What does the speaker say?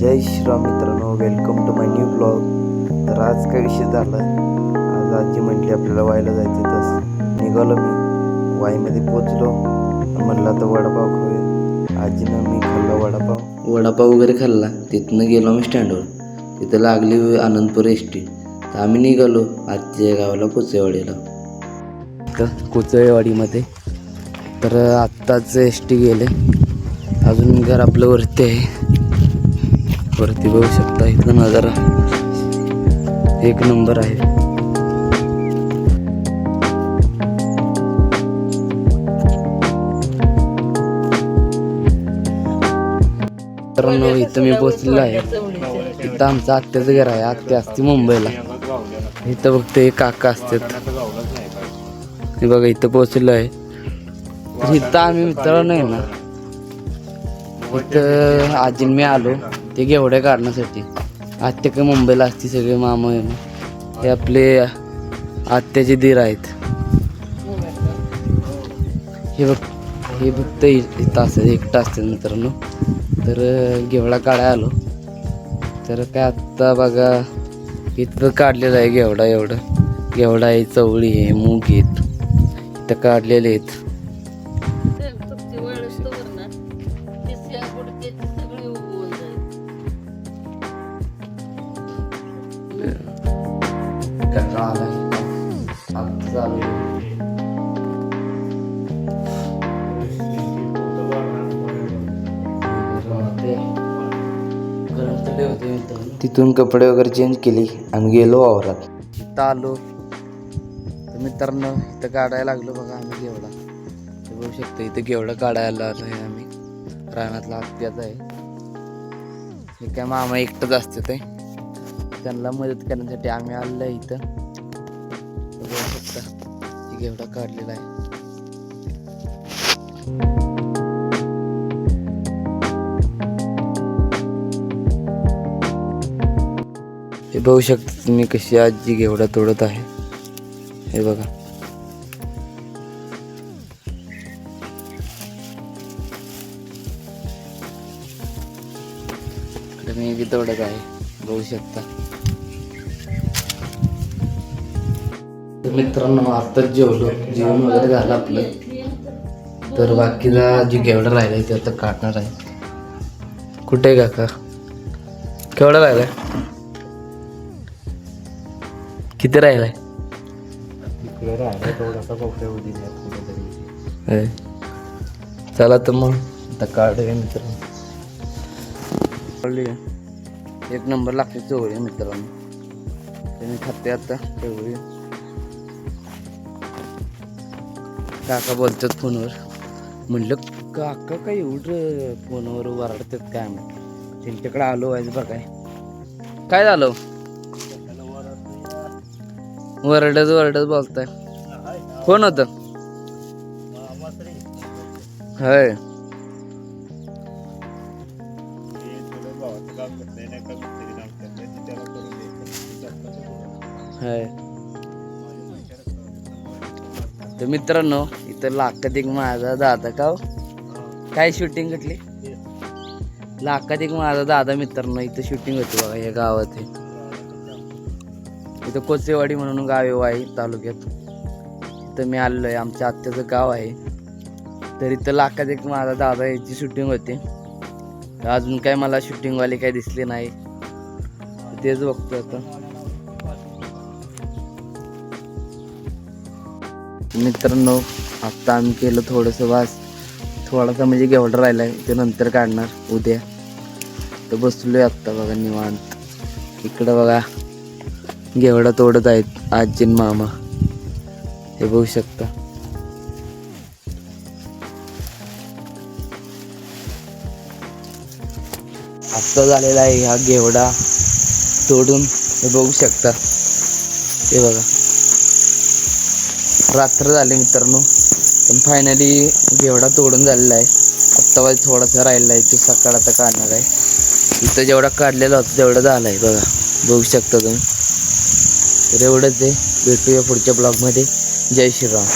जय श्रीराम मित्रांनो welcome to my new blog तर आज काय विषय झाला? आज आजी म्हटली आपल्याला वायला जायचं तस निघालो मी. वाईमध्ये पोचलो म्हणलं आता वडापाव खाऊया. आजीनं मी खाल्ला वडापाव. वडापाव वगैरे खाल्ला. तिथनं गेलो मी स्टँडवर. तिथं लागली आनंदपूर एस टी तर आम्ही निघालो आजच्या गावाला कोचेवाडीला. तर कोचळेवाडीमध्ये तर आत्ताच एस टी गेले. अजून घर आपलं वरती आहे. वरती बघू शकता इथं नजारा. एक नंबर आहे. मित्रांनो इथं मी पोचलेलो आहे. इथं आमचं आत्याचं घर आहे. आत्या असते मुंबईला. इथं फक्त एक काका असतात. हे बघा इथं पोचलेलो आहे. इथं आम्ही मित्रांनो आहे ना. इथं आजीन मी आलो. ते घेवड्या काढण्यासाठी आत्या काय मुंबईला असते सगळे मामा हे आपले आत्याचे दीर आहेत. हे बघ हे फक्त तास एकटा असते मित्रांनो. तर घेवडा काढाय आलो. तर काय आत्ता बघा इथं काढलेलं आहे घेवडा एवढं. घेवडा आहे चवळी आहे मूग आहेत. इथं काढलेले आहेत. कंटाळा आलाय आत्ता तिथून कपडे वगैरे चेंज केली आणि गेलो वावरात. इथं आलो. तर मित्रांनो इथं काढायला लागलो बघा आम्ही घेवडा ते बघू शकतो इथं घेवडा काढायला आलो आहे आम्ही. रानातला हत्याचा आहे. हे काय मामा एकटंच असते ते. त्यांना मदत करण्यासाठी आम्ही आलेलो आहे इथं. बघू शकता घेवडा काढलेला आहे. हे बघू शकता तुम्ही कशी आजी घेवडा तोडत आहे. हे बघा. मी तोडत आहे. बघू शकता. तर मित्रांनो आताच जेवलो. जेवण वगैरे झालं आपलं. तर बाकीचा जे घेवडा राहिलाय ते आता काढणार आहे. कुठे आहे काका? केवढा राहिलाय? किती राहिलाय? होय. चला तर मग. आता काढूया मित्रांनो. आहे. एक नंबर लागते चवळी मित्रांनो. ते मी खाते आता चवळी काका बोलतात फोनवर. म्हणलं काका काय एवढं फोनवर वरडतात काय मग त्यांच्याकडे आलो आहे बघाय. काय झालं? वरडत वरडत बोलताय. कोण होत? होय. होय. तर मित्रांनो इथं लाखात एक माझा दादा का हो? काय शूटिंग घटली लाखात एक माझा दादा मित्रांनो इथं शूटिंग होती बघा या गावात इथं कोचेवाडी म्हणून गाव आहे वाई तालुक्यात. इथं मी आलेलो आहे आमच्या आत्याचं गाव आहे. तर इथं लाखात एक माझा दादा याची शूटिंग होती. तर अजून काय मला शूटिंगवाले काय दिसले नाही. तेच बघतो आता. मित्रांनो आत्ता आम्ही केलं थोडंसं वास. थोडासा म्हणजे घेवडा राहिला आहे ते नंतर काढणार उद्या. तर बसलो आहे आत्ता बघा निवांत. इकडं बघा घेवडा तोडत आहेत आजीन मामा. हे बघू शकता. आत्ता झालेला आहे हा घेवडा तोडून हे बघू शकता. हे बघा. रात्र झाली मित्रांनो. पण फायनली घेवडा तोडून झालेला आहे. आत्ता वाज थोडासा राहिला आहे तो सकाळ आता काढणार आहे. इथं जेवढा काढलेला होता तेवढा झाला आहे बघा. बघू शकता तुम्ही. तर एवढंच आहे. भेटूया पुढच्या ब्लॉगमध्ये जय श्रीराम.